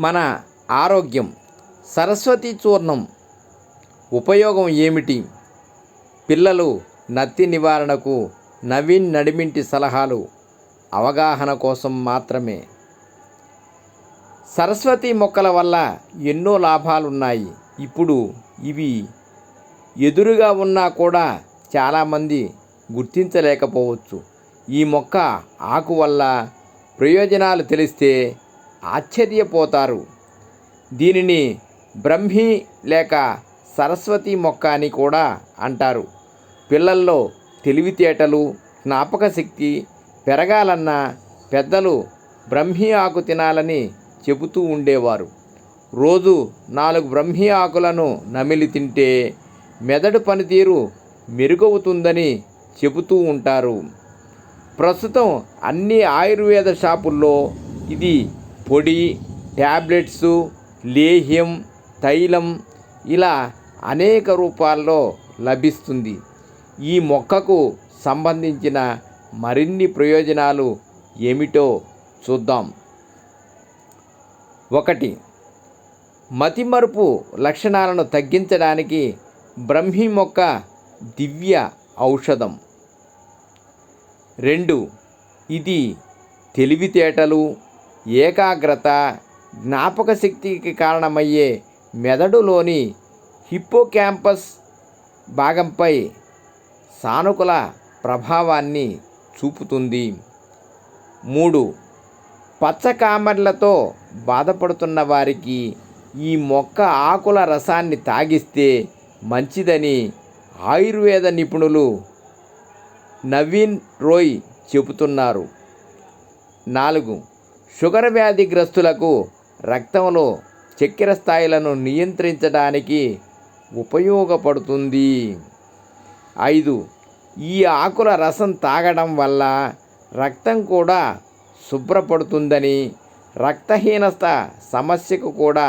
మన ఆరోగ్యం సరస్వతి చూర్ణం ఉపయోగం ఏమిటి? పిల్లలు నత్తి నివారణకు నవీన్ నడిమింటి సలహాలు అవగాహన కోసం మాత్రమే. సరస్వతి మొక్కల వల్ల ఎన్నో లాభాలున్నాయి. ఇప్పుడు ఇవి ఎదురుగా ఉన్నా కూడా చాలామంది గుర్తించలేకపోవచ్చు. ఈ మొక్క ఆకు వల్ల ప్రయోజనాలు తెలిస్తే ఆశ్చర్యపోతారు. దీనిని బ్రహ్మి లేక సరస్వతి మొక్క అని కూడా అంటారు. పిల్లల్లో తెలివితేటలు జ్ఞాపక శక్తి పెరగాలన్నా పెద్దలు బ్రహ్మి ఆకు తినాలని చెబుతూ ఉండేవారు. రోజు నాలుగు బ్రహ్మి ఆకులను నమిలి తింటే మెదడు పనితీరు మెరుగవుతుందని చెబుతూ ఉంటారు. ప్రస్తుతం అన్ని ఆయుర్వేద షాపుల్లో ఇది పొడి ట్యాబ్లెట్స్ లేహ్యం తైలం ఇలా అనేక రూపాల్లో లభిస్తుంది. ఈ మొక్కకు సంబంధించిన మరిన్ని ప్రయోజనాలు ఏమిటో చూద్దాం. ఒకటి మతిమరుపు లక్షణాలను తగ్గించడానికి బ్రహ్మి మొక్క దివ్య ఔషధం. రెండు ఇది తెలివితేటలు ఏకాగ్రత జ్ఞాపక శక్తికి కారణమయ్యే మెదడులోని హిప్పోక్యాంపస్ భాగంపై సానుకూల ప్రభావాన్ని చూపుతుంది. మూడు పచ్చకామర్లతో బాధపడుతున్న వారికి ఈ మొక్క ఆకుల రసాన్ని తాగిస్తే మంచిదని ఆయుర్వేద నిపుణులు నవీన్ రోయ్ చెబుతున్నారు. నాలుగు షుగర్ వ్యాధిగ్రస్తులకు రక్తంలో చక్కెర స్థాయిలను నియంత్రించడానికి ఉపయోగపడుతుంది. ఐదు ఈ ఆకుల రసం తాగడం వల్ల రక్తం కూడా శుభ్రపడుతుందని రక్తహీనత సమస్యకు కూడా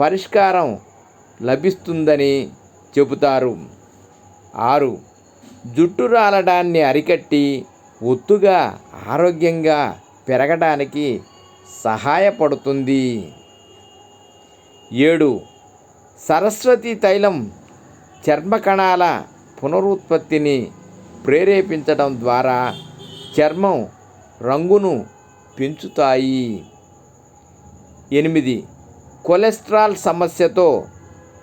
పరిష్కారం లభిస్తుందని చెబుతారు. ఆరు జుట్టు రాలడాన్ని అరికట్టి ఒత్తుగా ఆరోగ్యంగా పెరగడానికి సహాయపడుతుంది. ఏడు సరస్వతి తైలం చర్మ కణాల పునరుత్పత్తిని ప్రేరేపించడం ద్వారా చర్మం రంగును పెంచుతాయి. ఎనిమిది కొలెస్ట్రాల్ సమస్యతో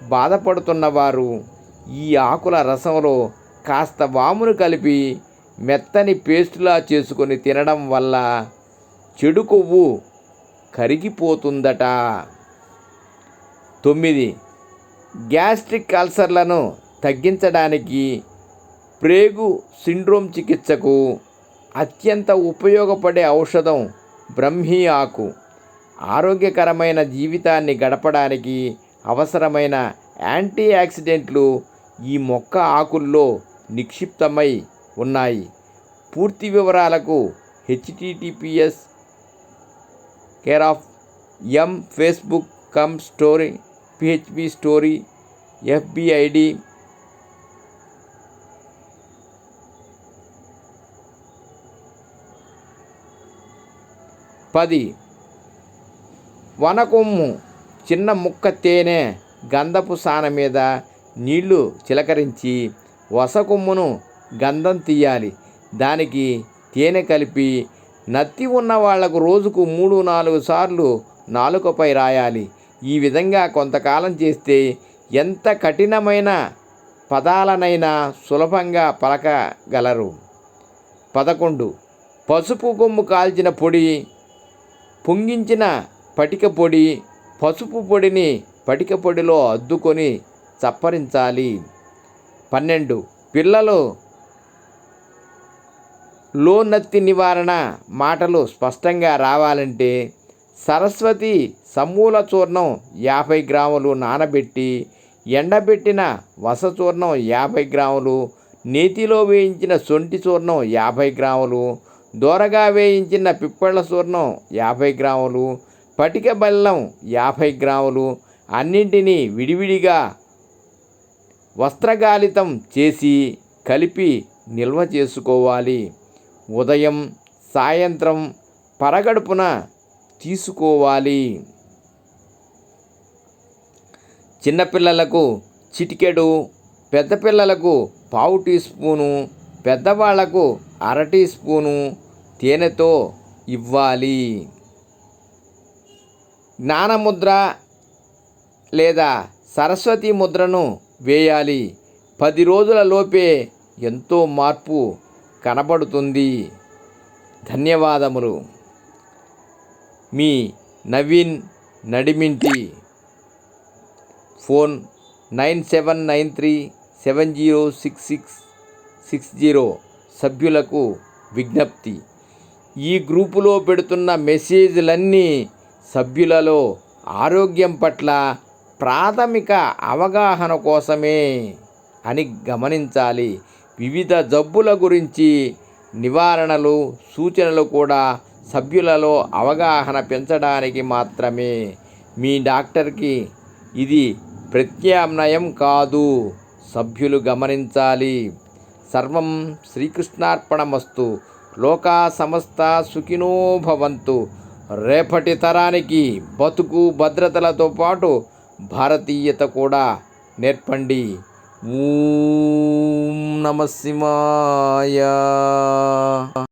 బాధపడుతున్నవారు ఈ ఆకుల రసంలో కాస్త వామును కలిపి మెత్తని పేస్టులా చేసుకొని తినడం వల్ల చెడు కొవ్వు కరిగిపోతుందట. తొమ్మిది. గ్యాస్ట్రిక్ అల్సర్లను తగ్గించడానికి ప్రేగు సిండ్రోమ్ చికిత్సకు అత్యంత ఉపయోగపడే ఔషధం బ్రహ్మీ ఆకు. ఆరోగ్యకరమైన జీవితాన్ని గడపడానికి అవసరమైన యాంటీ ఆక్సిడెంట్లు ఈ మొక్క ఆకుల్లో నిక్షిప్తమై ఉన్నాయి. పూర్తి వివరాలకు HTTPS care of M Facebook com story PHP story FBID పది. వనకొమ్ము చిన్న ముక్క తేనె గంధపు సాన మీద నీళ్ళు చిలకరించి వసకొమ్మును గంధం తీయాలి. దానికి తేనె కలిపి నత్తి ఉన్న వాళ్ళకు రోజుకు మూడు నాలుగు సార్లు నాలుకపై రాయాలి. ఈ విధంగా కొంతకాలం చేస్తే ఎంత కఠినమైన పదాలనైనా సులభంగా పలకగలరు. పదకొండు. పసుపు కొమ్ము కాల్చిన పొడి పొంగించిన పటిక పొడి పసుపు పొడిని పటిక పొడిలో అద్దుకొని చప్పరించాలి. పన్నెండు. పిల్లలు లోనత్తి నివారణ మాటలు స్పష్టంగా రావాలంటే సరస్వతి సమూల చూర్ణం యాభై గ్రాములు నానబెట్టి ఎండబెట్టిన వస చూర్ణం యాభై గ్రాములు నేతిలో వేయించిన సొంటి చూర్ణం యాభై గ్రాములు దూరగా వేయించిన పిప్పళ్ళ చూర్ణం యాభై గ్రాములు పటిక బెల్లం యాభై గ్రాములు అన్నింటినీ విడివిడిగా వస్త్రగాలితం చేసి కలిపి నిల్వ చేసుకోవాలి. ఉదయం సాయంత్రం పరగడుపున తీసుకోవాలి. చిన్నపిల్లలకు చిటికెడు పెద్ద పిల్లలకు పావు టీ స్పూను పెద్దవాళ్ళకు అర టీ స్పూను తేనెతో ఇవ్వాలి. జ్ఞానముద్ర లేదా సరస్వతి ముద్రను వేయాలి. పది రోజుల లోపే ఎంతో మార్పు కనబడుతుంది. ధన్యవాదములు. మీ Naveen Nadiminti. Phone nine seven nine three seven zero six six six zero సభ్యులకు విజ్ఞప్తి. ఈ గ్రూపులో పెడుతున్న మెసేజ్లన్నీ సభ్యులలో ఆరోగ్యం పట్ల ప్రాథమిక అవగాహన కోసమే అని గమనించాలి. వివిధ జబ్బుల గురించి నివారణలు సూచనలు కూడా సభ్యులలో అవగాహన పెంచడానికి మాత్రమే. మీ డాక్టర్కి ఇది ప్రత్యామ్నాయం కాదు సభ్యులు గమనించాలి. సర్వం శ్రీకృష్ణార్పణమస్తు. లోకా సమస్త సుఖినో భవంతు. రేపటి తరానికి బతుకు భద్రతలతో పాటు భారతీయత కూడా నేర్పండి. ఓం నమ శివాయ.